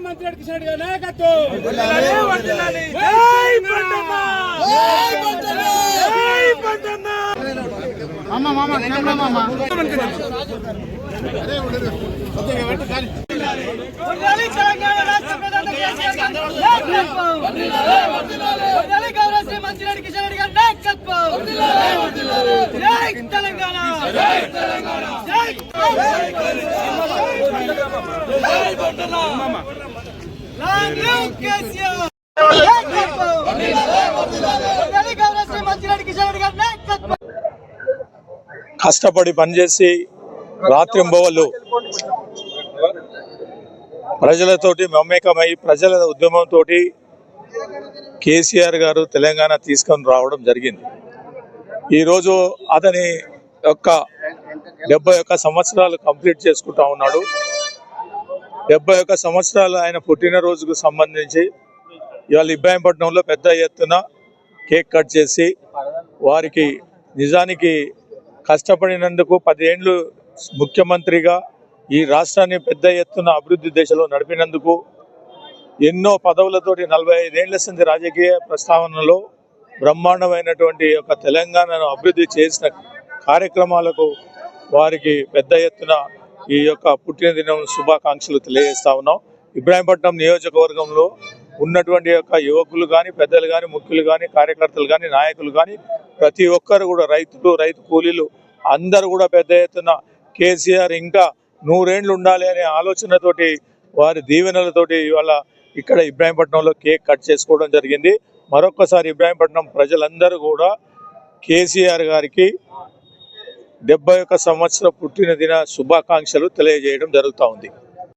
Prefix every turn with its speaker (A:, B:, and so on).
A: మంత్రి కిషన్ రెడ్డి గారి నాయకత్వం
B: వర్ధిల్లాలి, వర్ధిల్లాలి! జై బండమ్మ! జై బండమ్మ! జై బండమ్మ!
A: ఉండాలి తెలంగాణ రాష్ట్ర ప్రధాని తెలంగాణ! జై తెలంగాణ! జై
C: కష్టపడి పనిచేసి రాత్రింబవళ్ళు ప్రజలతోటి మమేకమై ప్రజల ఉద్యమంతో కేసీఆర్ గారు తెలంగాణ తీసుకొని రావడం జరిగింది. ఈరోజు అతని యొక్క డెబ్బై ఒక్క సంవత్సరాలు కంప్లీట్ చేసుకుంటా ఉన్నాడు. డెబ్బై ఒక్క సంవత్సరాలు ఆయన పుట్టినరోజుకు సంబంధించి ఇవాళ ఇబ్రాహీంపట్నంలో పెద్ద ఎత్తున కేక్ కట్ చేసి వారికి నిజానికి కష్టపడినందుకు పదేండ్లు ముఖ్యమంత్రిగా ఈ రాష్ట్రాన్ని పెద్ద ఎత్తున అభివృద్ధి దిశలో నడిపినందుకు ఎన్నో పదవులతోటి నలభై ఐదేళ్ళ సంది రాజకీయ ప్రస్తావనలో బ్రహ్మాండమైనటువంటి యొక్క తెలంగాణను అభివృద్ధి చేసిన కార్యక్రమాలకు వారికి పెద్ద ఎత్తున ఈ యొక్క పుట్టినదినం శుభాకాంక్షలు తెలియజేస్తా ఉన్నాం. ఇబ్రాహీంపట్నం నియోజకవర్గంలో ఉన్నటువంటి యొక్క యువకులు కానీ పెద్దలు కానీ ముఖ్యులు కానీ కార్యకర్తలు కానీ నాయకులు కానీ ప్రతి ఒక్కరు కూడా రైతులు రైతు కూలీలు అందరూ కూడా పెద్ద ఎత్తున కేసీఆర్ ఇంకా నూరేండ్లు ఉండాలి అనే ఆలోచనతోటి వారి దీవెనలతోటి ఇవాళ ఇక్కడ ఇబ్రాహీంపట్నంలో కేక్ కట్ చేసుకోవడం జరిగింది. మరొకసారి ఇబ్రాహీంపట్నం ప్రజలందరూ కూడా కేసీఆర్ గారికి డెబ్బై ఒక్క సంవత్సరం పుట్టినదిన శుభాకాంక్షలు తెలియజేయడం జరుగుతూ ఉంది.